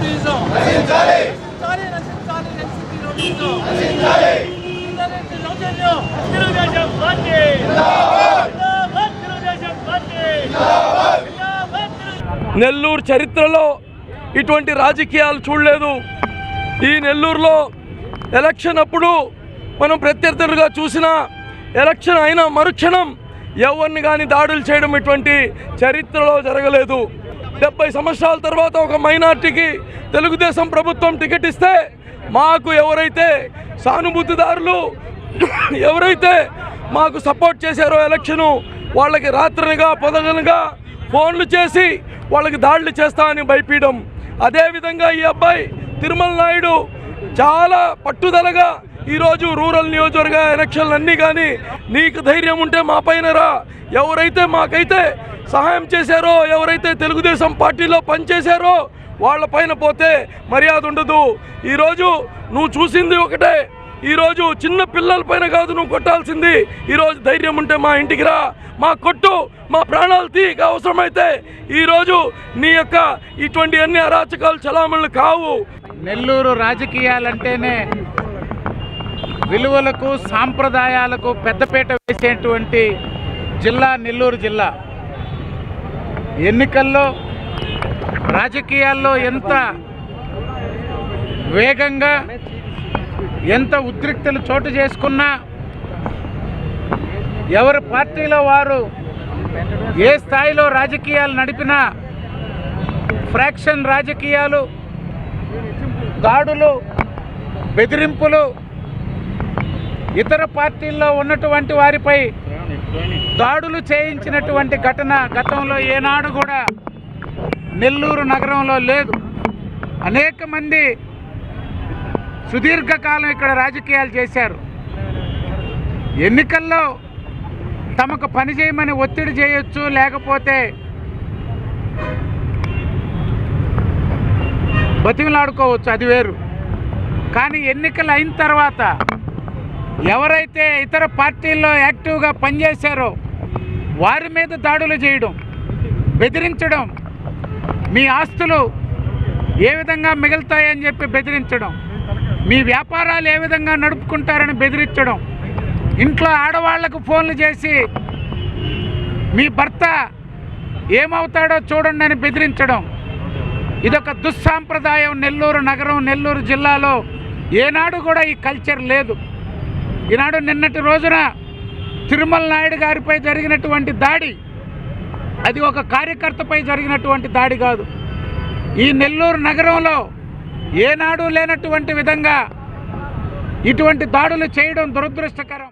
Rowdyism నశించాలి. నశించాలి NCP rowdyism నశించాలి. దౌర్జన్యం తెలుగుదేశం పార్టీ. జిందాబాద్. తెలుగుదేశం పార్టీ. జిందాబాద్. తెలుగుదేశం నెల్లూరు చరిత్రలో ఇటువంటి రాజకీయాలు చూడలేదు. ఈ నెల్లూరులో ఎలక్షన్ అప్పుడు మనం ప్రత్యర్థులుగా చూసిన ఎలక్షన్ అయిన మరుక్షణం ఎవరిని కానీ దాడులు చేయడం ఇటువంటి చరిత్రలో జరగలేదు. డెబ్బై సంవత్సరాల తర్వాత ఒక మైనార్టీకి తెలుగుదేశం ప్రభుత్వం టికెట్ ఇస్తే మాకు ఎవరైతే సానుభూతిదారులు ఎవరైతే మాకు సపోర్ట్ చేశారో ఎలక్షను వాళ్ళకి రాత్రినిగా పొదగనగా ఫోన్లు చేసి వాళ్ళకి దాడులు చేస్తామని భయపీయడం. అదేవిధంగా ఈ అబ్బాయి తిరుమల నాయుడు చాలా పట్టుదలగా ఈరోజు రూరల్ నియోజకవర్గ ఎలక్షన్లు అన్నీ కానీ నీకు ధైర్యం ఉంటే మా పైన రా ఎవరైతే మాకైతే సహాయం చేశారో ఎవరైతే తెలుగుదేశం పార్టీలో పనిచేశారో వాళ్ళ పైన పోతే మర్యాద ఉండదు. ఈరోజు నువ్వు చూసింది ఒకటే. ఈరోజు చిన్న పిల్లల పైన కాదు నువ్వు కొట్టాల్సింది. ఈరోజు ధైర్యం ఉంటే మా ఇంటికి రా. మా కొట్టు మా ప్రాణాలు తీగ అవసరమైతే ఈరోజు నీ యొక్క ఇటువంటి అన్ని అరాచకాలు చలామణులు కావు. నెల్లూరు రాజకీయాలంటేనే విలువలకు సాంప్రదాయాలకు పెద్దపేట వేసేటువంటి జిల్లా నెల్లూరు జిల్లా. ఎన్నికల్లో రాజకీయాల్లో ఎంత వేగంగా ఎంత ఉద్రిక్తలు చోటు చేసుకున్నా ఎవరి పార్టీలో వారు ఏ స్థాయిలో రాజకీయాలు నడిపినా ఫ్రాక్షన్ రాజకీయాలు దాడులు బెదిరింపులు ఇతర పార్టీల్లో ఉన్నటువంటి వారిపై దాడులు చేయించినటువంటి ఘటన గతంలో ఏనాడు కూడా నెల్లూరు నగరంలో లేదు. అనేక మంది సుదీర్ఘకాలం ఇక్కడ రాజకీయాలు చేశారు. ఎన్నికల్లో తమకు పని చేయమని ఒత్తిడి చేయొచ్చు లేకపోతే బతిమలాడుకోవచ్చు అది వేరు. కానీ ఎన్నికలు అయిన తర్వాత ఎవరైతే ఇతర పార్టీల్లో యాక్టివ్గా పనిచేశారో వారి మీద దాడులు చేయడం బెదిరించడం మీ ఆస్తులు ఏ విధంగా మిగులుతాయని చెప్పి బెదిరించడం మీ వ్యాపారాలు ఏ విధంగా నడుపుకుంటారని బెదిరించడం ఇంట్లో ఆడవాళ్ళకు ఫోన్లు చేసి మీ భర్త ఏమవుతాడో చూడండి అని బెదిరించడం ఇదొక దుస్సాంప్రదాయం నెల్లూరు నగరం నెల్లూరు జిల్లాలో ఏనాడు కూడా ఈ కల్చర్ లేదు. ఈనాడు నిన్నటి రోజున తిరుమల నాయుడు గారిపై జరిగినటువంటి దాడి అది ఒక కార్యకర్తపై జరిగినటువంటి దాడి కాదు. ఈ నెల్లూరు నగరంలో ఏనాడు లేనటువంటి విధంగా ఇటువంటి దాడులు చేయడం దురదృష్టకరం.